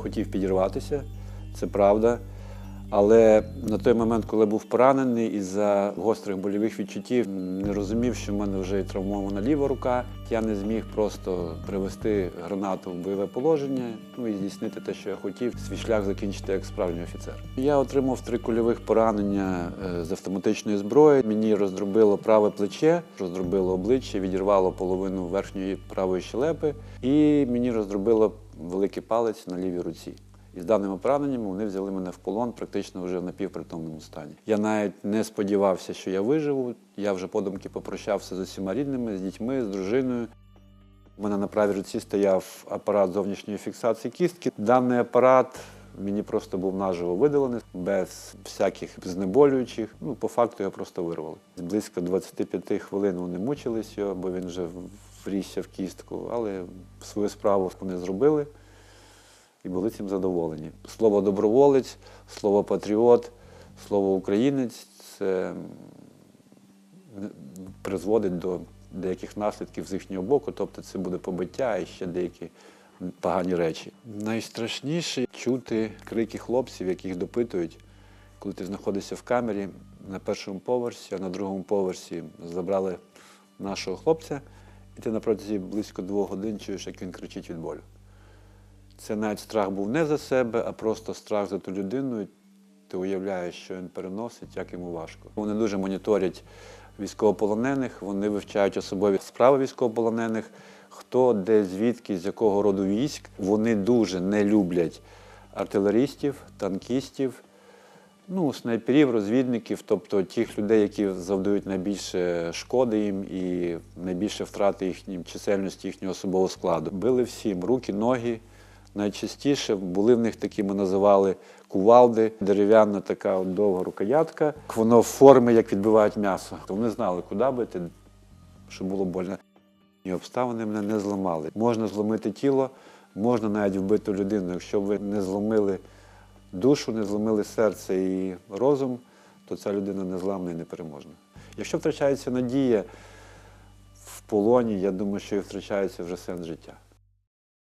хотів підірватися, це правда. Але на той момент, коли був поранений, із-за гострих больових відчуттів не розумів, що в мене вже травмована ліва рука. Я не зміг просто привести гранату в бойове положення, ну і здійснити те, що я хотів, свій шлях закінчити як справжній офіцер. Я отримав три кульових поранення е, з автоматичної зброї. Мені роздробило праве плече, роздробило обличчя, відірвало половину верхньої правої щелепи, і мені роздробило великий палець на лівій руці. І з даними пораненнями вони взяли мене в полон практично вже в напівпритомному стані. Я навіть не сподівався, що я виживу. Я вже подумки попрощався з усіма рідними, з дітьми, з дружиною. У мене на правій руці стояв апарат зовнішньої фіксації кістки. Даний апарат мені просто був наживо видалений, без всяких знеболюючих. Ну, по факту його просто вирвали. Близько 25 хвилин вони мучились його, бо він вже врісся в кістку, але свою справу вони зробили і були цим задоволені. Слово доброволець, слово патріот, слово українець це призводить до деяких наслідків з їхнього боку, тобто це буде побиття і ще деякі погані речі. Найстрашніше чути крики хлопців, яких допитують, коли ти знаходишся в камері на першому поверсі, а на другому поверсі забрали нашого хлопця, і ти на протязі близько двох годин чуєш, як він кричить від болю. Це навіть страх був не за себе, а просто страх за ту людину. Ти уявляєш, що він переносить, як йому важко. Вони дуже моніторять військовополонених, вони вивчають особові справи військовополонених, хто, де, звідки, з якого роду військ. Вони дуже не люблять артилерістів, танкістів, ну, снайперів, розвідників, тобто тих людей, які завдають найбільше шкоди їм і найбільше втрати їхнім чисельності їхнього особового складу. Били всім руки, ноги. Найчастіше були в них такі, ми називали кувалди, дерев'яна така от довга рукоятка. Воно в формі, як відбивають м'ясо. Вони знали, куди бити, щоб було больно. І обставини мене не зламали. Можна зломити тіло, можна навіть вбити людину. Якщо ви не зломили душу, не зломили серце і розум, то ця людина незламна і непереможна. Якщо втрачається надія в полоні, я думаю, що і втрачається вже сенс життя.